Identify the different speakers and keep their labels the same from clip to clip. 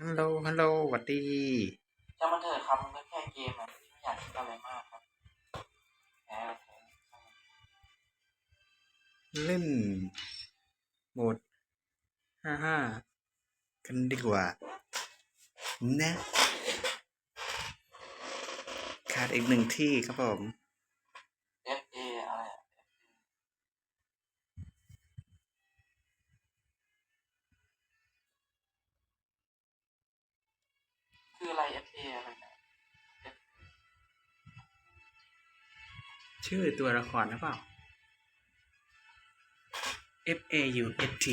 Speaker 1: ฮัลโหล ฮัลโหลหวัดดี
Speaker 2: ช่างมันเถอะครับมันก็แค่เกมอะไม่อยากคิดอะไรมากครับแพ้ก็แพ้
Speaker 1: เล่นโหมดห้าห้ากันดีกว่า นะ ขาดอีกหนึ่งที่ครับผม ชื่อตัวละครหรือเปล่า F A U S T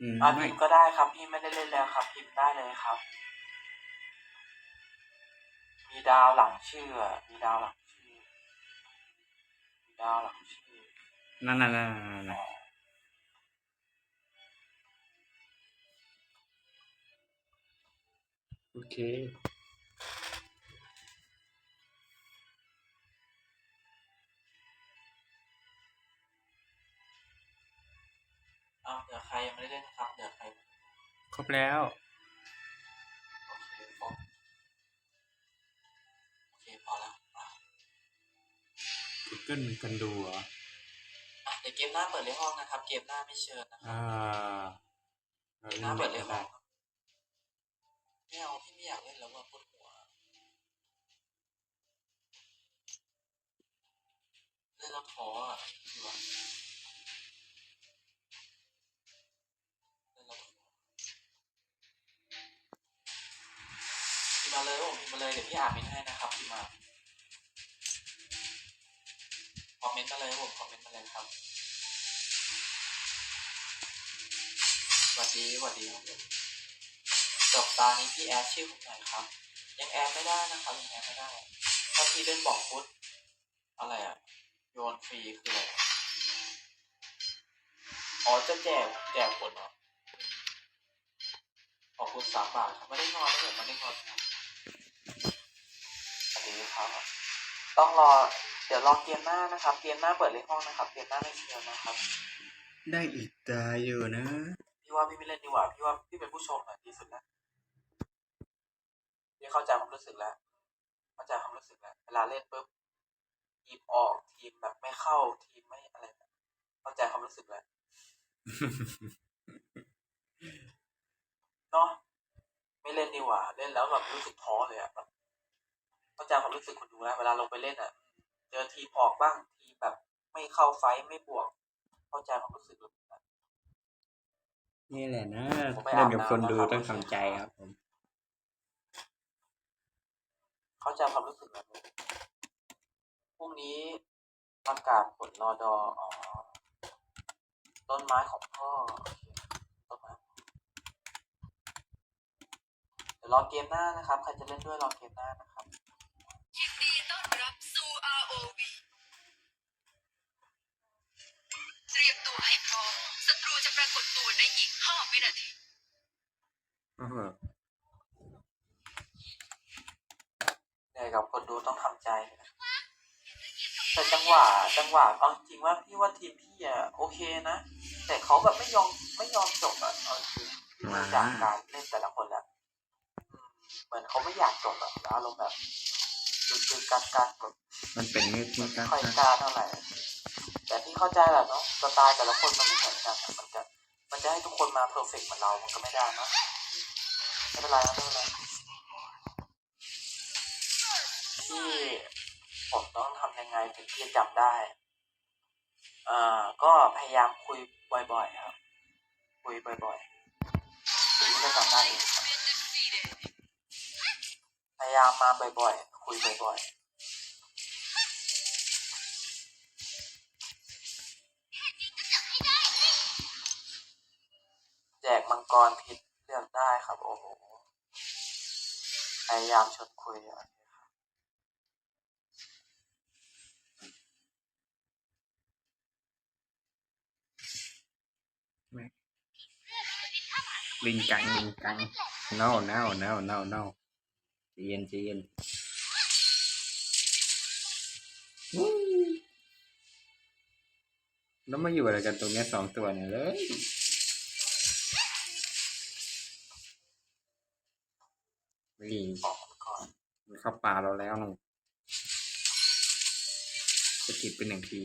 Speaker 1: อืม
Speaker 2: อะ
Speaker 1: ไม่
Speaker 2: พิมพ์ก็ได้ครับ พี่ไม่ได้เล่นแล้วครับ พิมพ์ได้เลยครับ มีดาวหลังชื่ออะมีดาวหลังชื่อ มีดาวหลังชื่อ
Speaker 1: นั่นนั่นนั่นนั่นนั่น โอเค
Speaker 2: อ้าวเดี๋ยวใครยังไม่ได้เล่นนะครับ เดี๋ยวใคร
Speaker 1: ครบแล้ว
Speaker 2: โอเคพอโอเคพอแล้วอะ
Speaker 1: Google กันดูเหรอ
Speaker 2: อะเดี๋ยวเกมหน้าเปิดเลยห้องนะครับ เกมหน้าไม่เชิญนะครับ
Speaker 1: อ่า
Speaker 2: เกมหน้าเปิดเลยห้องครับ ไม่เอาพี่ไม่อยากเล่นแล้วว่าปวดหัวเล่นแล้วท้ออะพี่ว่าเล่นแล้วท้อพิมพ์มาเลยผมพิมพ์มาเลยเดี๋ยวพี่อ่านเมนให้นะครับพิมพ์มาคอมเมนต์มาเลยผมคอมเมนต์มาเลยครับสวัสดีสวัสดีครับ จบตานี้พี่แอดชื่อผมหน่อยครับ ยังแอดไม่ได้นะครับยังแอดไม่ได้ถ้าพี่เล่นบอกฟุตอะไรอะโยนฟรีคืออะไรอะอ๋อจะแจกแจกผลเหรอขอบคุณสามบาทครับไม่ได้งอนนะผมไม่ได้งอนครับสวัสดีครับ ต้องรอเดี๋ยวรอเกมหน้านะครับเกมหน้าเปิดเลขห้องนะครับเกมหน้าไม่เชียร์นะครับ
Speaker 1: ได้อีกตาอยู่นะ
Speaker 2: พี่ว่าพี่ไม่เล่นดีกว่าพี่ว่าพี่เป็นผู้ชมอะดีสุดแล้ว พี่เข้าใจความรู้สึกแล้ว เข้าใจความรู้สึกแล้ว เวลาเล่นปุ๊บทีมออกทีมแบบไม่เข้าทีมไม่อะไรแบบเข้าใจความรู้สึกแล้วเนาะไม่เล่นดีกว่า เล่นแล้วแบบรู้สึกท้อเลยอะแบบเข้าใจความรู้สึกคนดูแล้วเวลาลงไปเล่นอะเจอทีมออกบ้างทีมแบบไม่เข้าไฟท์ไม่บวก เข้าใจความรู้สึกเลยนะ
Speaker 1: นี่แหละนะ
Speaker 2: ผมไป
Speaker 1: เล่
Speaker 2: อาบ
Speaker 1: นกับ
Speaker 2: น้ำ
Speaker 1: คนดู
Speaker 2: นะครับ
Speaker 1: ต้องทำใจครับผม
Speaker 2: เข้าใจความรู้สึกแบบนี้พรุ่งนี้ประกาศผลรอดออ๋อต้นไม้ของพ่อโอเคต้นไม้เดี๋ยวรอเกมหน้านะครับ ใครจะเล่นด้วยรอเกมหน้านะครับ
Speaker 3: ยินดีต้อนรับสู่ ROV เตรียมตัวให้พร้อมศัตรูจะปรากฏตัวในอีก5วินาที
Speaker 1: โอ้โห
Speaker 2: เหนื่อ กับคนดูต้องทำใจนะแต่จังหวะจังหวะเอาจริงว่าพี่ว่าทีมพี่อะโอเคนะ แต่เขาแบบไม่ยอมไม่ยอมจบอะเอาจริงดูจากการเล่นแต่ละคนแล้วอืมเหมือนเขาไม่อยากจบอะแล้วอารมณ์แบบดึกๆกักๆแบบ
Speaker 1: มันเป็นเงือกเงือก
Speaker 2: ไม่ค่อยกล้าเท่าไหร่แต่ที่เข้าใจแหละเนาะสไตล์แต่ละคนมันไม่เหมือนกันอะมันจะมันจะให้ทุกคนมาเพอร์เฟกเหมือนเรา มันก็ไม่ได้เนาะไม่เป็นไรนะไม่เป็นไร ที่ผมต้องทำยังไงถึงที่จะจับได้อ่าก็พยายามคุยบ่อยๆครับ คุยบ่อยๆถึงจะจับได้เองครับพยายามมาบ่อยๆ คุยบ่อยๆแจกมังกรพิษเลือกได้ครับ โอ้โห พยายามชวนคุยโอเคครับ
Speaker 1: ลิงกังลิงกัง no no no no no ใจเย็นใจเย็นแล้วมาอยู่อะไรกันตรงนี้สองตัวเนี่ยเลยนี่
Speaker 2: ออกมาก่อน
Speaker 1: มันเข้าป่าเราแล้วนู่นสะกิดเป็นหนึ่งที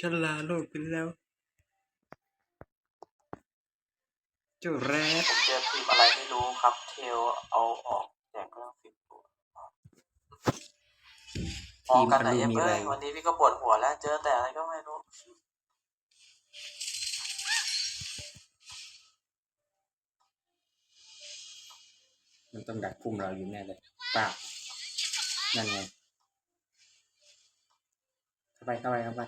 Speaker 3: Slayer has been defeated. You have been defeated.
Speaker 4: ก็ไม่นะฉันลาโลกไปแล้ว เจ้าแรด
Speaker 2: ผมเจอทีมอะไรไม่รู้ครับ เทลเอาออกแจกเครื่องสิบตัวมองกันแต่เอฟเอ้ยวันนี้พี่ก็ปวดหัวแล้ว เจอแต่อะไรก็ไม่รู้
Speaker 1: มันต้องดักพุ่มเราอยู่แน่เลยป่านั่นไงเข้าไปเข้าไปเข้าไป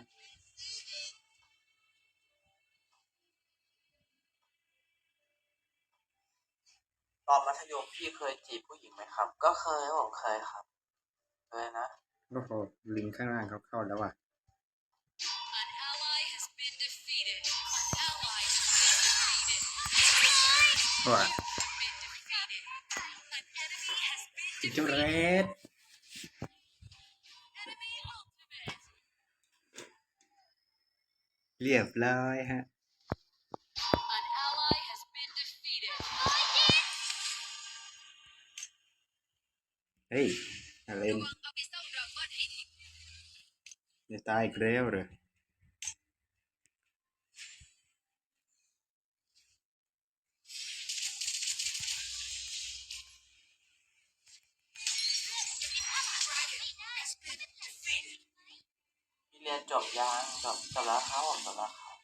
Speaker 2: ตอนมัธยมพี่เคยจีบผู้หญิงไหมครับ ก็เคยผมเคยครับ เคยนะ
Speaker 1: โอ้โหลิงข้างล่างเขาเข้าแล้วว่ะ
Speaker 3: An ally has been defeated. An ally has been defeated.
Speaker 1: ว่ะ
Speaker 3: Been defeated. An enemy has been
Speaker 1: เจ้าแร
Speaker 3: defeated.
Speaker 1: ด
Speaker 3: Enemy ultimate.
Speaker 4: เรียบร้อยฮะ เฮ้ยอะไร
Speaker 3: ระวังเอาไปซ่อมดราก้อน
Speaker 4: จะตายอีกแล้วเหรอ
Speaker 2: พี่เรียนจบยังจบจบแล้วครับผมจบแล้วครับ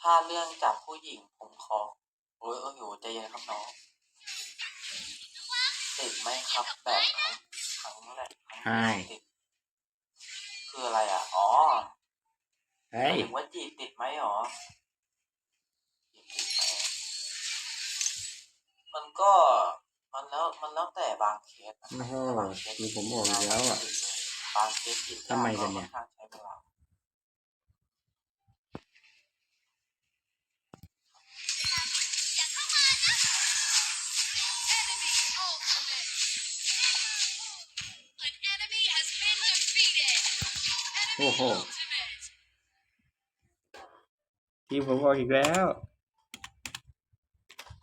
Speaker 2: ถ้าเรื่องจากผู้หญิงผมขอ โอ้ยโอ้ยอยู่ใจเย็นครับน้องติดไหมครับแบบครั้งครั้งแรกครั้ง
Speaker 4: ใช่
Speaker 2: แรกติดคืออะไรอะ อ๋อ
Speaker 4: เฮ้ย
Speaker 2: ถึงว่าจีบติดไหมหรอจีบติดไหมมันก็มันแล้วมันแล้วแต่บางเคสนะ
Speaker 1: โอ้โห
Speaker 2: บางเคส
Speaker 1: ดูผมบอกอีกแล้วอะ
Speaker 2: บางเคสจีบ
Speaker 1: ทำไมกันเนี่ย
Speaker 2: ค่อข้างใช้เวลา
Speaker 3: Enemy
Speaker 1: Oh, oh.
Speaker 3: ultimate.
Speaker 1: ทีมผมบอกอีกแล้ว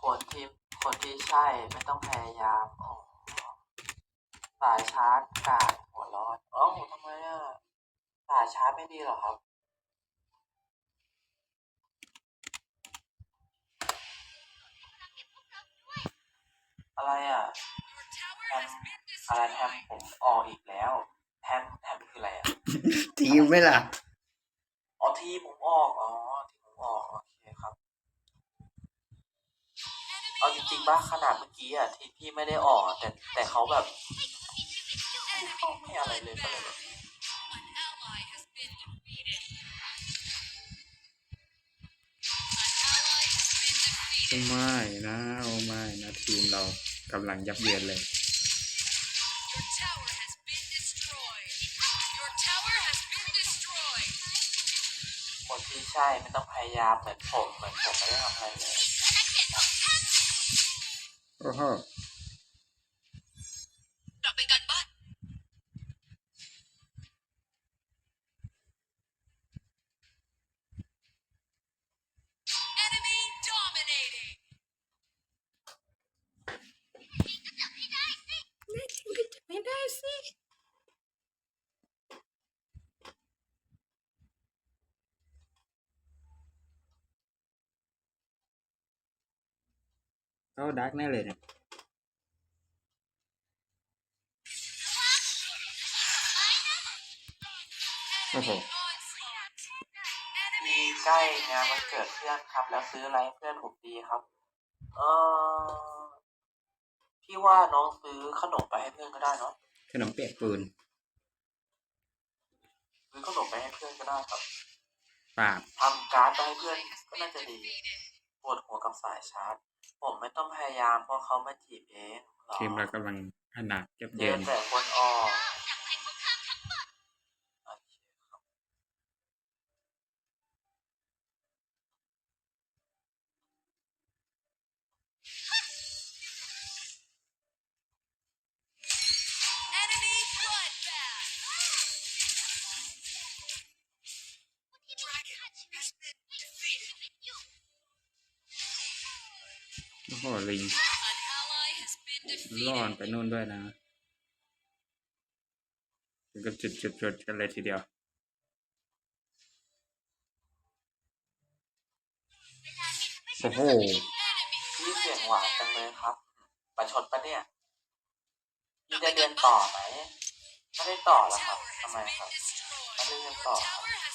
Speaker 2: คนที่คนที่ใช่ไม่ต้องพยายามอ๋อสายชาร์จกาดหัวร้อนเอ้าทำไมอะสายชาร์จไม่ดีเหรอครับอะไรอะ
Speaker 3: Your tower
Speaker 2: แฮม
Speaker 3: has been
Speaker 2: อะไรแฮม
Speaker 3: destroyed.
Speaker 2: ผมออกอีกแล้วแฮมแฮมคืออะไรอะ
Speaker 4: ทีมไหม่ล่ะ
Speaker 2: อ๋อที่ผมออก อ๋อที่ผมออก โอเคครับ เอาจริงๆป่ะขนาดเมื่อกี้อะที่พี่ไม่ได้ออกแต่แต่เขาแบบ
Speaker 3: Enemy
Speaker 2: ไม่อะไรเลยก็เลยแบบ
Speaker 3: An ally has been defeated. An ally has been defeated.
Speaker 1: ไม่นะโอ้ไม่นะทีมเรากำลังยับเยินเลย
Speaker 2: ใช่ไม่ต้องพยายามเหมือนผมเหมือนผมไม่ได้ทำอะไรเลย
Speaker 1: โเขาดักแน่เลยเนี่ยโอ้โห
Speaker 3: Onslaught.
Speaker 2: มีใกล้งานวันเกิดเพื่อนครับ แล้วซื้ออะไรให้เพื่อนผมดีครับ เออพี่ว่าน้องซื้อขนมไปให้เพื่อนก็ได้เนาะ
Speaker 1: ขนมเปียกปูน
Speaker 2: ซื้อขนมไปให้เพื่อนก็ได้ครับ
Speaker 1: ปราบ
Speaker 2: ทำการ์ดไปให้เพื่อน
Speaker 3: Ally has
Speaker 2: ก็
Speaker 3: been
Speaker 2: น่าจะดี
Speaker 3: defeated.
Speaker 2: ปวดหัวกับสายชาร์จ ผมไม่ต้องพยายามเพราะเขามาจีบเองหรอ
Speaker 1: ทีมเรากำลังขนาดเก็บ
Speaker 2: เจ
Speaker 1: เยิ
Speaker 2: อนแต่คนออก โอ้
Speaker 1: โหลิง
Speaker 3: An ally has been
Speaker 1: ล่อน
Speaker 3: defeated.
Speaker 1: ไปนู่นด้วยนะถึงกับจุดจุดจุดกันเลยทีเดียวโอ้โห
Speaker 3: Enemy
Speaker 2: พี่เสียงหวานจังเลย
Speaker 3: legendary.
Speaker 2: ครับประชดปะเนี่ยพี่จะเรียนต่อไหมไม่ได้ต่อแล้วครับ
Speaker 3: Tower
Speaker 2: ทำ
Speaker 3: has
Speaker 2: ไม
Speaker 3: been
Speaker 2: ครับ
Speaker 3: destroyed.
Speaker 2: Ano yun
Speaker 3: Your
Speaker 2: to?
Speaker 3: tower has been destroyed.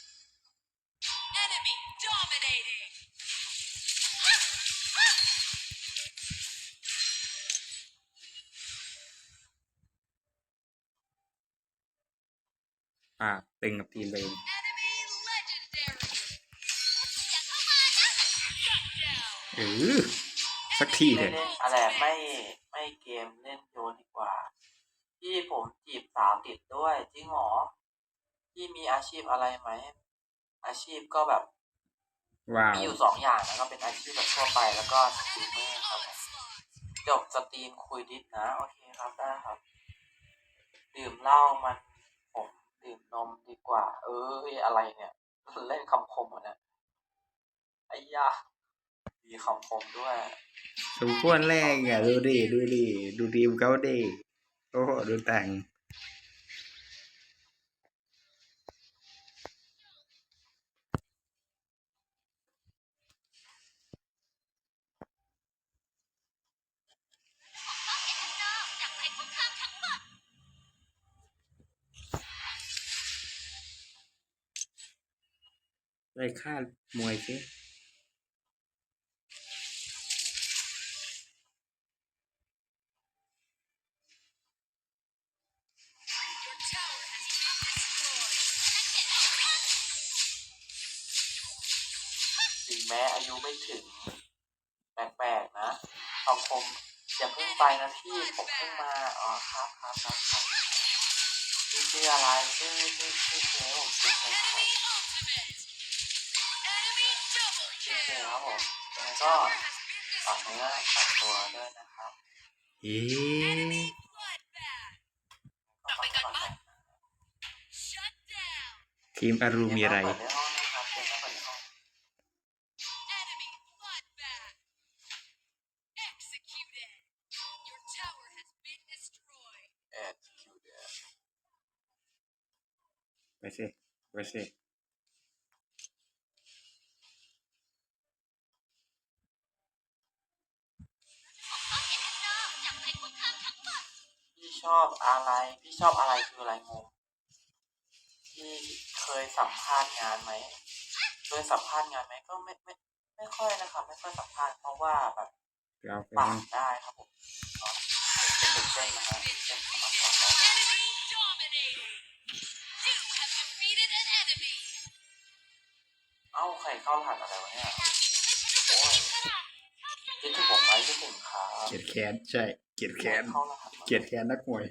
Speaker 2: ปรา
Speaker 1: บตึงกับทีมตัวเอง
Speaker 3: Enemy legendary. Shut down.
Speaker 1: เออสักทีเถ
Speaker 2: เล่
Speaker 1: อะ
Speaker 2: นเล่นอะไรไม่ไม่เกมเล่นโยนดีกว่า พี่ผมจีบสาวติดด้วยจริงเหรอพี่มีอาชีพอะไรไหม อาชีพก็แบบ
Speaker 1: ว้าว
Speaker 2: มีอยู่สองอย่างนะก็เป็นอาชีพแบบทั่วไปแล้วก็สตรีมเมอร์ครับผม
Speaker 3: Onslaught.
Speaker 2: จบสตรีมคุยดิสนะ โอเคครับได้ครับ ดื่มเหล้ามันผมดื่มนมดีก ว่า เอออะไรเนี่ยเล่นคำคมอะเนี่ยไอ้ยามีคำคมด้วย
Speaker 1: สมควรแรกอะ ดูดิ ดูดิ ดูดีมเขาดิ โอ้โห ดูแต่ง ได้ค่ามวยสิ
Speaker 2: ถึงแม้อายุไม่ถึง แปลกๆนะคำคมอย่าเพิ่งไปนะพี่ผมเพิ่งมาอ๋อครับครับครับครับชื่ออะไรชื่อชื่อชื่อเชลผมชื่อเช ครับผมยังไงก็
Speaker 3: Tower has been
Speaker 2: ฝากเนื้อ
Speaker 3: destroyed.
Speaker 2: ฝากตัวด้วยนะครับ
Speaker 1: เอ๊
Speaker 3: Enemy ะ bloodbath.
Speaker 2: ก็ฝากก่อนนะ
Speaker 3: Shut down.
Speaker 1: ทีมอารูมีอะไร
Speaker 2: เปิดในห้ ชอบอะไร พี่ชอบอะไรคืออะไรงงพี่เคยสัมภาษณ์งานไหมเคยสัมภาษณ์งานไหมก็ไม่ไม่ไม่ค่อยนะครับไม่ค่อยสัมภาษณ์เพราะว่าแบบ
Speaker 1: เดี๋ยวเอาไป
Speaker 2: ปา
Speaker 1: นั่
Speaker 2: ก
Speaker 1: น
Speaker 2: ได้ครับผมเนาะเป็นเด็กเส้นนะฮะเด็กเส้นสามารถสอนได้
Speaker 3: Enemy dominating. You have defeated an enemy.
Speaker 2: เอ้าใครเข้ารหัสอะไรวะเนี่ยโอ้ยคิดถึงผมไหมคิดถึงครับ
Speaker 1: เกลียดแค้นใช่เกลียดแค้น
Speaker 2: เข้ารหัสมา
Speaker 1: เกลียดแค้นนักมวย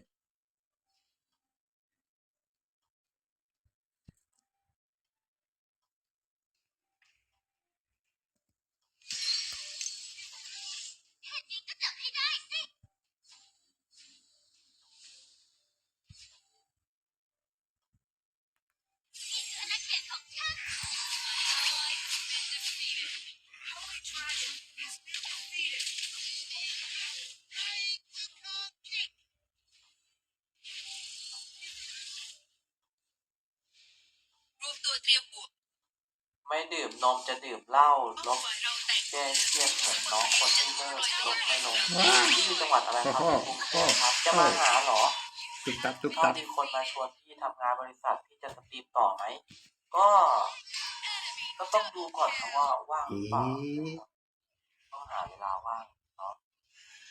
Speaker 2: นมจะดื่มเหล้าลบ
Speaker 3: ฝ่ายเราแตก
Speaker 2: แก้เครียดเหมือนน้องคนที่เลิกลบไม่ลง
Speaker 1: ว้าว
Speaker 2: ที่อยู่จังหวัดอะไรครับ
Speaker 1: โอ้โห
Speaker 2: กรุงเทพครับ จะมาหาเหรอ
Speaker 1: ตุ๊บตับตุ๊บ
Speaker 2: ถ้า
Speaker 1: ตับ
Speaker 2: มีคนมาชวนพี่ทำงานบริษัทพี่จะสตรีมต่อไหมก็ ก็ต้องดูก่อนนะว่าว่างหรือเปล่า
Speaker 1: เอ๊ะ
Speaker 2: ต้องหาเวลาว่างเนาะ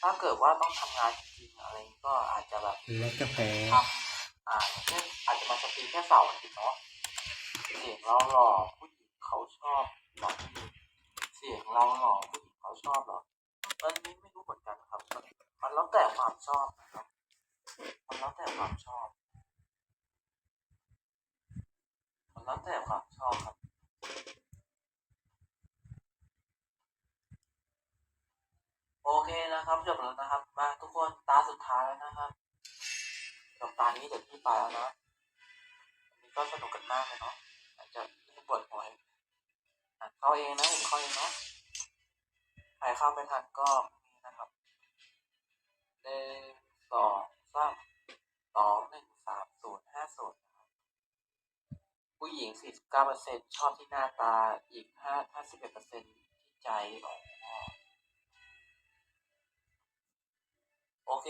Speaker 2: ถ้าเกิดว่าต้องทำงานจริงๆอะไรก็อาจจะแบบ
Speaker 1: และกาแฟ
Speaker 2: ทำอ่าอย่างเช่นอาจจะมาสตรีมแค่เสาร์อาทิตย์เนาะเสียงเราหล่อผู้หญิง เขาชอบหรอพี่เสียงเราหล่อผู้หญิงเขาชอบหรออันนี้ไม่รู้เหมือนกันครับมันมันแล้วแต่ความชอบนะครับมันแล้วแต่ความชอบมันแล้วแต่ความชอบครับโอเคนะครับจบแล้วนะครับ มาทุกคนตาสุดท้ายแล้วนะครับจบตานี้เดี๋ยวพี่ไปแล้วนะวันนี้ก็สนุกกันมากเลยเนาะอาจจะที่ปวดหัว อ่านเข้าเองนะผมเข้าเองเนาะใครเข้าไม่ทันก็มีนะครับหนึ่งสองสามสองหนึ่งสามศูนย์ห้าศูนย์นะครับผู้หญิงสี่สิบเก้าเปอร์เซ็นชอบที่หน้าตาอีกห้าห้าสิบเอ็ดเปอร์เซ็นที่ใจโอเค